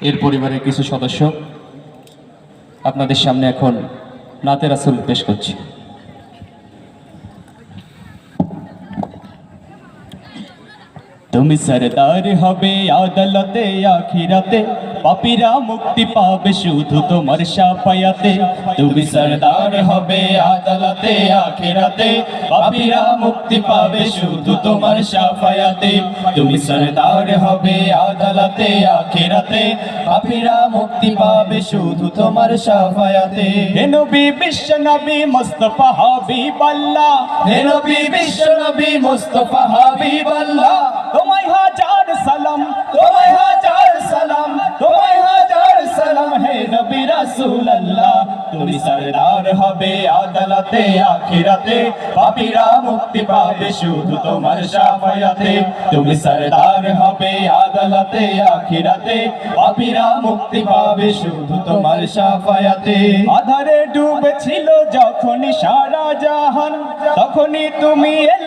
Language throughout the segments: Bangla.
এর পরিবারের কিছু সদস্য আপনাদের সামনে এখন নাতের আসল পেশ করছি। তুমি সরদার হবে আদালতে আখিরাতে। পাপীরা মুক্তি পাবে শুধু তোমার সাফায়াতে। তুমি সরদার হবে আদালতে আখিরাতে। পাপীরা মুক্তি পাবে শুধু তোমার সাফায়াতে। তুমি সরদার হবে আদালতে আখিরাতে। পাপীরা মুক্তি পাবে শুধু তোমার সাফায়াতে। নবী বিশ্ব নবী মুস্তাফা হাবিব আল্লাহ নবী বিশ্ব নবী মুস্তাফা হাবিব আল্লাহ হাজার সালাম, তোমায় হাজার সালাম, তোমায় হাজার সালাম, হে নবী রাসূল তুমি সরদার হবে আদালতে, আখিরাতে, পাপীরা মুক্তি পাবে শুধু তোমার শাফায়াতে তুমি সরদার হবে আদালতে, আখিরাতে, পাপীরা মুক্তি পাবে শুধু তোমার শাফায়াতে আধারে ডুবেছিল যখনই সারা জাহান, তখনই তুমি এলে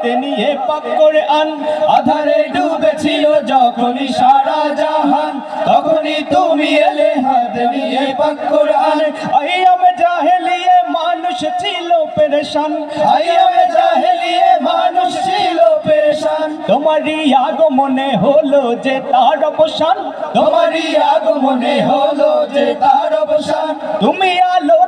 হাতে নিয়ে পাক করে আন। আধারে ডুবেছিল যখনই সারা জাহান, তখনই তুমি এলে হাতে নিয়ে পাক করে আন। আইয়াম জাহেলিয়ে, মানুষ ছিল পেরেশান। আইয়াম জাহেলিয়ে, মানুষ ছিল পেরেশান। তোমারই আগমনে হলো যে তার অবসান। তোমারই আগমনে হলো যে তার অবসান। তুমি আলো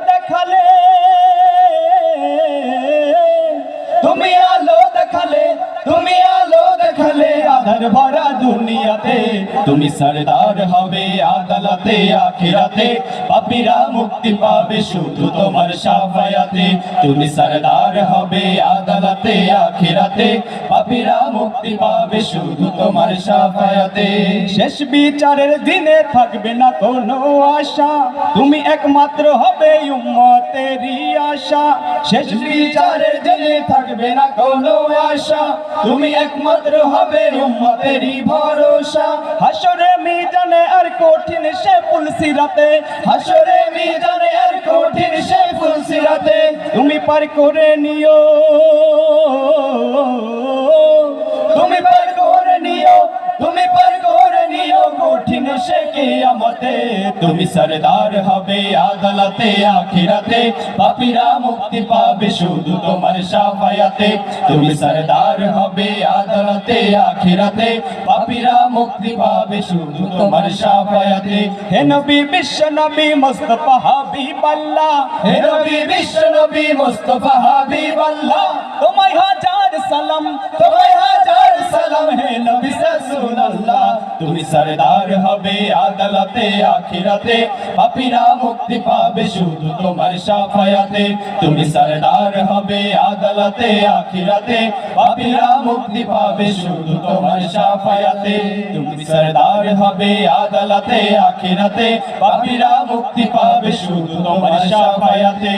আধার ভরা দুনিয়াতে, তুমি সরদার হবে আদালতে, আখিরাতে। পাপিরা মুক্তি পাবে শুধু তোমার সাফায়াতে। তুমি সরদার হবে আদালতে আখিরাতে পাপীরা মুক্তি পাবে শুধু তোমার সাফায়াতে। শেষ বিচারের দিনে থাকবে না কোনো আশা। তুমি একমাত্র হবে উম্মতেরই আশা। শেষ বিচারের দিনে থাকবে না কোনো আশা। তুমি একমাত্র হবে উম্মতেরই ভরসা। হাসরে মিজানে আর কঠিন সে পুলসিরাতে হাসরে মিজানে তুমি পার করে নিও। তুমি পার করে নিও, তুমি পার করে নিও। কঠিন সে কিয়ামতে তুমি সরদার হবে আদালতে, আখিরাতে। পাপীরা মুক্তি পাবে শুধু তোমার সাফায়াতে। তুমি সরদার হবে আদালতে, আখিরাতে। পাপীরা মুক্তি পাবে শুধু তোমার সাফায়াতে। হে নবী বিশ্ব নবী মুস্তাফা হাবিব আল্লাহ হে নবী বিশ্ব নবী মুস্তাফা হাবিব আল্লাহ তোমায় হাজার সালাম। তোমায় তুমি সরদার হবে আদালতে আখিরাতে পাপীরা মুক্তি পাবে শুধু তোমার সাফায়াতে তুমি সরদার হবে আদালতে আখিরাতে পাপীরা মুক্তি পাবে শুধু তোমার সাফায়াতে তুমি সরদার হবে আদালতে আখিরাতে পাপীরা মুক্তি পাবে শুধু তোমার সাফায়াতে